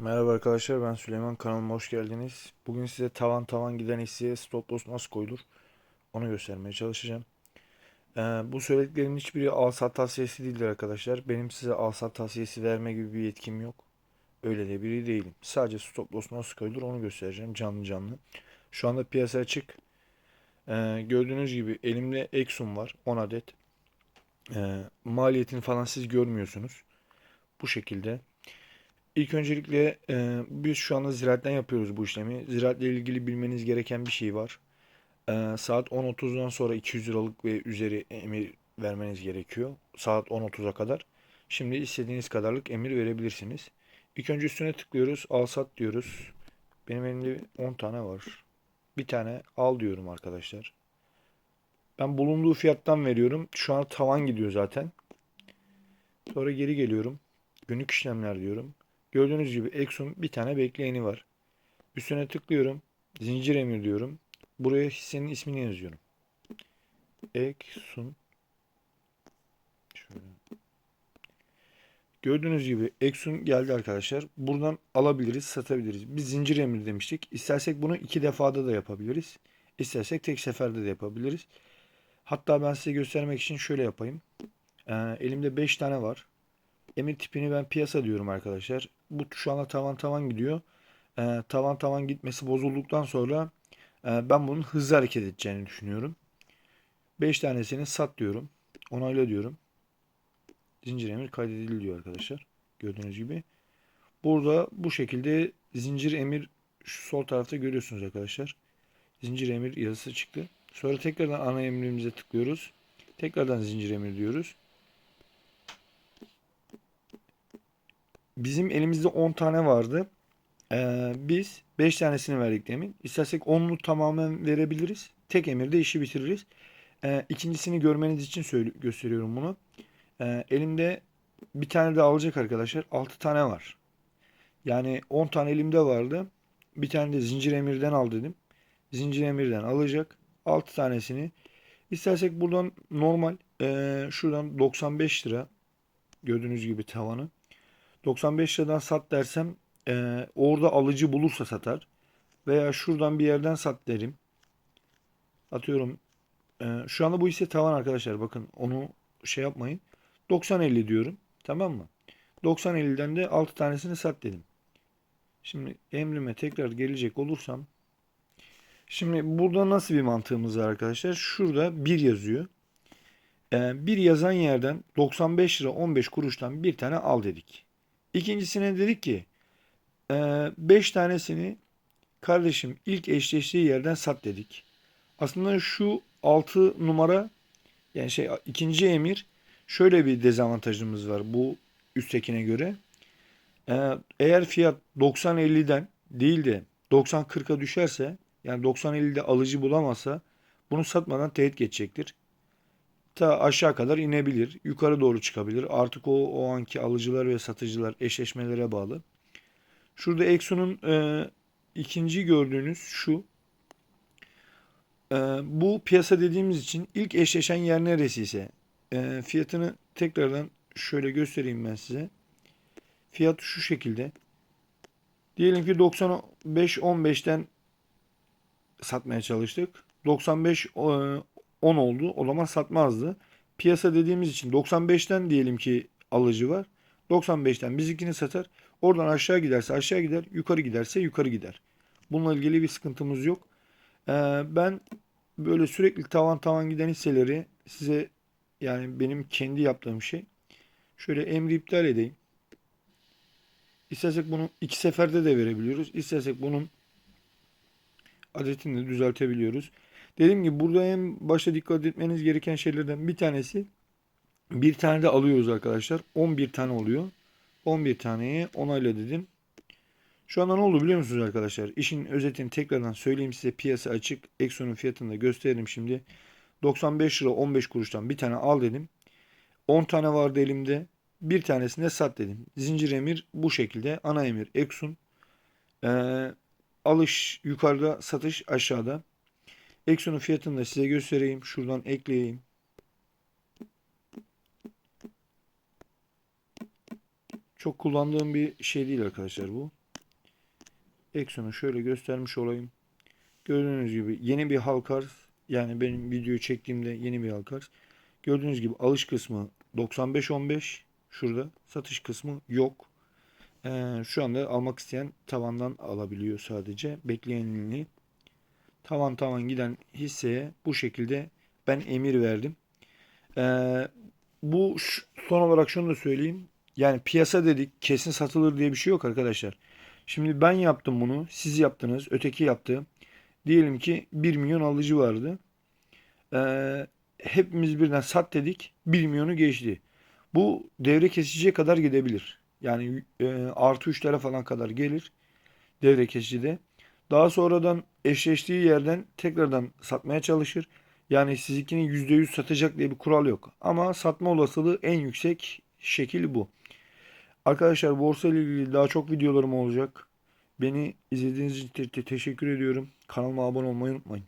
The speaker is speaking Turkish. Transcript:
Merhaba arkadaşlar ben Süleyman kanalıma hoş geldiniz. Bugün size tavan tavan giden hisseye stop loss nasıl koyulur onu göstermeye çalışacağım. Ee, bu söylediklerimin hiçbiri al sat tavsiyesi değildir arkadaşlar. Benim size al sat tavsiyesi verme gibi bir yetkim yok. Öyle de biri değilim. Sadece stop loss nasıl koyulur onu göstereceğim canlı canlı. Şu anda piyasa açık. Ee, gördüğünüz gibi elimde Exum var 10 adet. Ee, maliyetini falan siz görmüyorsunuz. Bu şekilde. İlk öncelikle e, biz şu anda ziraatten yapıyoruz bu işlemi. Ziraatle ilgili bilmeniz gereken bir şey var. E, saat 10.30'dan sonra 200 liralık ve üzeri emir vermeniz gerekiyor. Saat 10.30'a kadar. Şimdi istediğiniz kadarlık emir verebilirsiniz. İlk önce üstüne tıklıyoruz. Al sat diyoruz. Benim elimde 10 tane var. Bir tane al diyorum arkadaşlar. Ben bulunduğu fiyattan veriyorum. Şu an tavan gidiyor zaten. Sonra geri geliyorum. Günlük işlemler diyorum. Gördüğünüz gibi Exxon bir tane bekleyeni var. Üstüne tıklıyorum. Zincir emir diyorum. Buraya hissenin ismini yazıyorum. Exxon Şöyle. Gördüğünüz gibi Exxon geldi arkadaşlar. Buradan alabiliriz, satabiliriz. Biz zincir emir demiştik. İstersek bunu iki defada da yapabiliriz. İstersek tek seferde de yapabiliriz. Hatta ben size göstermek için şöyle yapayım. Ee, elimde 5 tane var. Emir tipini ben piyasa diyorum arkadaşlar. Bu şu anda tavan tavan gidiyor. Ee, tavan tavan gitmesi bozulduktan sonra e, ben bunun hızlı hareket edeceğini düşünüyorum. 5 tanesini sat diyorum. Onayla diyorum. Zincir emir kaydedildi diyor arkadaşlar. Gördüğünüz gibi. Burada bu şekilde zincir emir şu sol tarafta görüyorsunuz arkadaşlar. Zincir emir yazısı çıktı. Sonra tekrardan ana emrimize tıklıyoruz. Tekrardan zincir emir diyoruz. Bizim elimizde 10 tane vardı. Ee, biz 5 tanesini verdik demin. İstersek 10'unu tamamen verebiliriz. Tek emirde işi bitiririz. Ee, ikincisini görmeniz için söyle gösteriyorum bunu. Ee, elimde bir tane de alacak arkadaşlar. 6 tane var. Yani 10 tane elimde vardı. Bir tane de zincir emirden al dedim. Zincir emirden alacak. 6 tanesini. İstersek buradan normal ee, şuradan 95 lira gördüğünüz gibi tavanı. 95 liradan sat dersem e, orada alıcı bulursa satar. Veya şuradan bir yerden sat derim. Atıyorum. E, şu anda bu ise tavan arkadaşlar. Bakın onu şey yapmayın. 90-50 diyorum. Tamam mı? 90-50'den de 6 tanesini sat dedim. Şimdi emrime tekrar gelecek olursam. Şimdi burada nasıl bir mantığımız var arkadaşlar? Şurada 1 yazıyor. E, bir yazan yerden 95 lira 15 kuruştan bir tane al dedik. İkincisine dedik ki 5 tanesini kardeşim ilk eşleştiği yerden sat dedik. Aslında şu 6 numara yani şey ikinci emir şöyle bir dezavantajımız var bu üsttekine göre. Eğer fiyat 90-50'den değil de 90-40'a düşerse yani 90-50'de alıcı bulamazsa bunu satmadan teğet geçecektir ta aşağı kadar inebilir. Yukarı doğru çıkabilir. Artık o, o anki alıcılar ve satıcılar eşleşmelere bağlı. Şurada Exxon'un e, ikinci gördüğünüz şu. E, bu piyasa dediğimiz için ilk eşleşen yer neresi ise e, fiyatını tekrardan şöyle göstereyim ben size. Fiyat şu şekilde. Diyelim ki 95-15'ten satmaya çalıştık. 95 10 oldu. O zaman satmazdı. Piyasa dediğimiz için 95'ten diyelim ki alıcı var. 95'ten bizimkini satar. Oradan aşağı giderse aşağı gider. Yukarı giderse yukarı gider. Bununla ilgili bir sıkıntımız yok. Ee, ben böyle sürekli tavan tavan giden hisseleri size yani benim kendi yaptığım şey. Şöyle emri iptal edeyim. İstersek bunu iki seferde de verebiliyoruz. İstersek bunun adetini de düzeltebiliyoruz. Dediğim gibi burada en başta dikkat etmeniz gereken şeylerden bir tanesi bir tane de alıyoruz arkadaşlar. 11 tane oluyor. 11 taneye onayla dedim. Şu anda ne oldu biliyor musunuz arkadaşlar? İşin özetini tekrardan söyleyeyim size. Piyasa açık. Exxon'un fiyatını da gösterelim şimdi. 95 lira 15 kuruştan bir tane al dedim. 10 tane vardı elimde. Bir tanesini de sat dedim. Zincir emir bu şekilde. Ana emir Exxon. Ee, alış yukarıda satış aşağıda. Exxon'un fiyatını da size göstereyim. Şuradan ekleyeyim. Çok kullandığım bir şey değil arkadaşlar bu. Exxon'u şöyle göstermiş olayım. Gördüğünüz gibi yeni bir halkar yani benim videoyu çektiğimde yeni bir halkar. Gördüğünüz gibi alış kısmı 95-15 şurada satış kısmı yok. Ee, şu anda almak isteyen tavandan alabiliyor sadece. Bekleyenliğini tavan tavan giden hisseye bu şekilde ben emir verdim. Ee, bu son olarak şunu da söyleyeyim. Yani piyasa dedik kesin satılır diye bir şey yok arkadaşlar. Şimdi ben yaptım bunu. Siz yaptınız. Öteki yaptı. Diyelim ki 1 milyon alıcı vardı. Ee, hepimiz birden sat dedik. 1 milyonu geçti. Bu devre kesiciye kadar gidebilir. Yani e, artı 3'lere falan kadar gelir. Devre kesicide. Daha sonradan eşleştiği yerden tekrardan satmaya çalışır. Yani sizinkini %100 satacak diye bir kural yok. Ama satma olasılığı en yüksek şekil bu. Arkadaşlar borsa ile ilgili daha çok videolarım olacak. Beni izlediğiniz için te- te- teşekkür ediyorum. Kanalıma abone olmayı unutmayın.